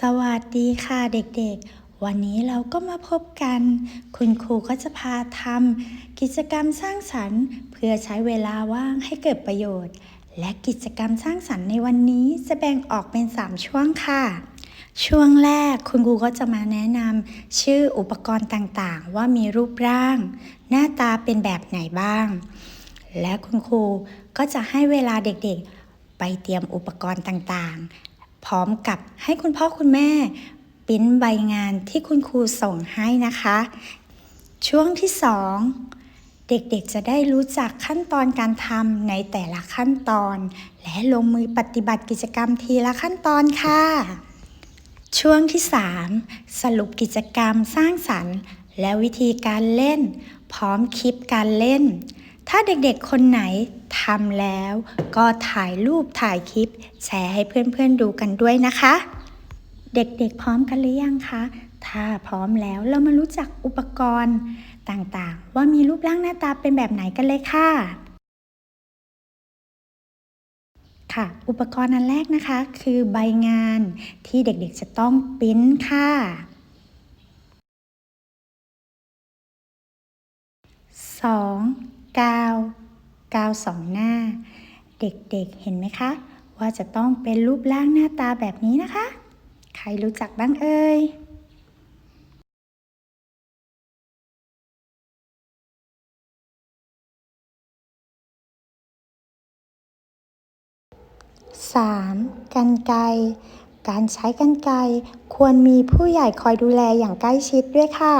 สวัสดีค่ะเด็กๆ วันนี้เราก็มาพบกัน คุณครูก็จะพาทำกิจกรรมสร้างสรรค์ เพื่อใช้เวลาว่างให้เกิดประโยชน์ และกิจกรรมสร้างสรรค์ในวันนี้จะแบ่งออกเป็น 3 ช่วงค่ะ ช่วงแรกคุณครูก็จะมาแนะนำชื่ออุปกรณ์ต่างๆ ว่ามีรูปร่าง หน้าตาเป็นแบบไหนบ้าง และคุณครูก็จะให้เวลาเด็กๆ ไปเตรียมอุปกรณ์ต่างๆ พร้อมกับให้คุณพ่อคุณแม่ปิ้นใบงานที่คุณครูส่งให้นะคะ ช่วงที่ 2 เด็กๆจะได้รู้จักขั้นตอนการทำในแต่ละขั้นตอน และลงมือปฏิบัติกิจกรรมทีละขั้นตอนค่ะ ช่วงที่ 3 สรุปกิจกรรมสร้างสรรค์ และวิธีการเล่น พร้อมคลิปการเล่น ถ้าเด็กๆ คนไหนทำแล้วก็ถ่ายรูปถ่ายคลิป แชร์ให้เพื่อนๆดูกันด้วยนะคะ เด็กๆพร้อมกันหรือยังคะ ถ้าพร้อมแล้วเรามารู้จักอุปกรณ์ต่างๆ ว่ามีรูปร่างหน้าตาเป็นแบบไหนกันเลยค่ะ ค่ะ อุปกรณ์อันแรกนะคะ คือใบงานที่เด็กๆจะต้องปริ้นค่ะ 2. กาวกาวสองหน้า เด็กๆเห็นไหมคะ ว่าจะต้องเป็นรูปร่างหน้าตาแบบนี้นะคะ ใครรู้จักบ้างเอ่ย 3. กันไกการใช้กันไกควรมีผู้ใหญ่คอยดูแลอย่างใกล้ชิดด้วยค่ะ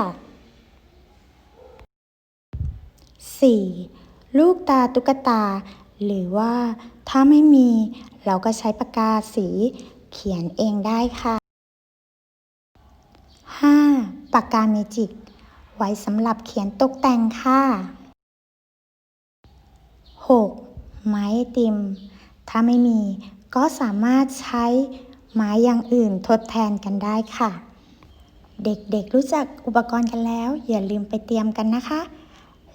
4. ลูกตาตุ๊กตา หรือว่าถ้าไม่มี เราก็ใช้ปากกาสีเขียนเองได้ค่ะ 5. ปากกาเมจิก ไว้สำหรับเขียนตกแต่งค่ะ 6. ไม้ติม ถ้าไม่มี ก็สามารถใช้ไม้อย่างอื่นทดแทนกันได้ค่ะ เด็กๆรู้จักอุปกรณ์กันแล้ว อย่าลืมไปเตรียมกันนะคะ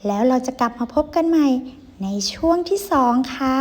แล้วเราจะกลับมาพบกันใหม่ในช่วงที่ 2 ค่ะ